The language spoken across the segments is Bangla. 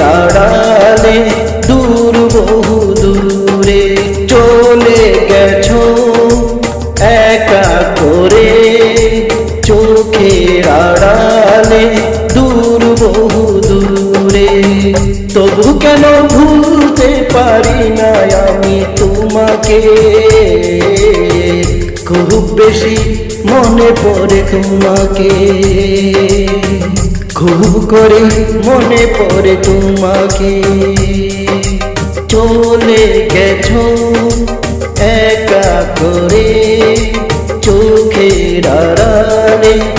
আড়ালে দূর, বহু দূরে চলে গেছো। একা করে চোখের আড়ালে দূর, বহু দূরে। তবু কেন ভুলতে পারি না আমি তোমাকে? খুব বেশি মনে পড়ে তোমাকে। খুব করে মনে পড়ে তোমাকে। চলে গেছো একা করে চোখের আড়ালে।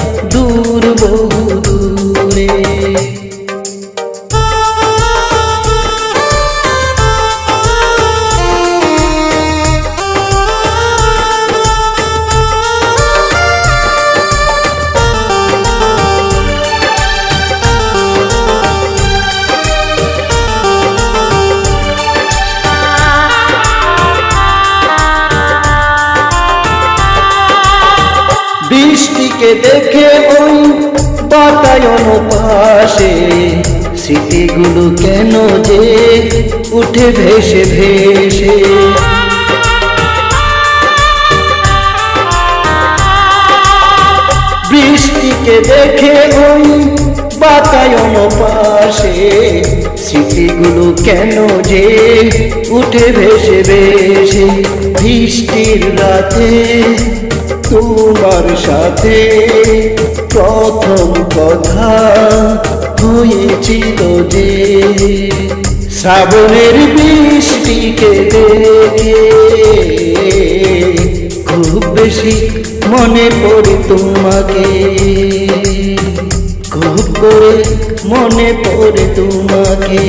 বৃষ্টিকে দেখে ওই বাতায়ন পাশে স্মৃতিগুলো কেন যে উঠে ভেসে ভেসে। বৃষ্টিকে দেখে ওই বাতায়ন পাশে স্মৃতিগুলো কেন যে উঠে ভেসে ভেসে। বৃষ্টির রাতে তোমার সাথে প্রথম কথা হয়েছিল যে শ্রাবণের বৃষ্টিকে দেখে খুব বেশি মনে পড়ে তোমাকে। খুব করে মনে পড়ে তোমাকে।